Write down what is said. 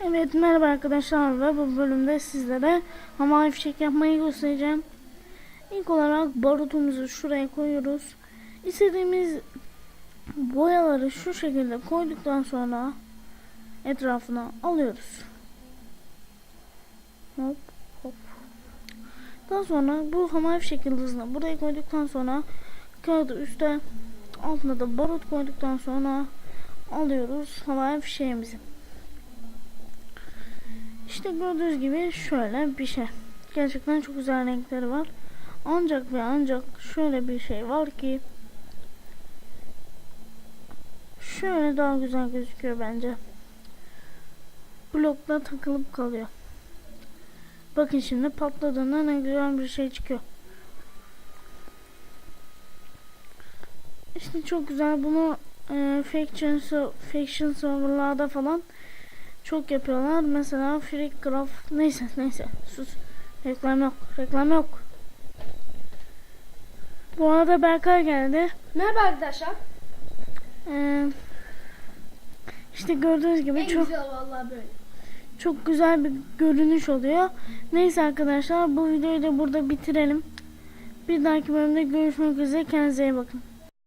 Evet merhaba arkadaşlar ve bu bölümde sizlere havai fişek yapmayı göstereceğim. İlk olarak barutumuzu şuraya koyuyoruz. İstediğimiz boyaları şu şekilde koyduktan sonra etrafına alıyoruz. Hop hop. Daha sonra bu havai fişek yıldızını buraya koyduktan sonra kağıdı üstte altına da barut koyduktan sonra alıyoruz havai fişeğimizi. İşte gördüğünüz gibi şöyle bir şey. Gerçekten çok güzel renkleri var. Ancak ve ancak şöyle bir şey var ki şöyle daha güzel gözüküyor bence. Blokla takılıp kalıyor. Bakın şimdi patladığında ne güzel bir şey çıkıyor. İşte çok güzel bunu e, faction, faction serverlarda falan çok yapıyorlar. Mesela Freecraft neyse neyse sus. Reklam yok. Reklam yok. Bu arada Berkay geldi. Merhaba arkadaşlar. Ee, işte gördüğünüz gibi En çok güzel vallahi böyle. çok güzel bir görünüş oluyor. Neyse arkadaşlar bu videoyu da burada bitirelim. Bir dahaki bölümde görüşmek üzere. Kendinize iyi bakın.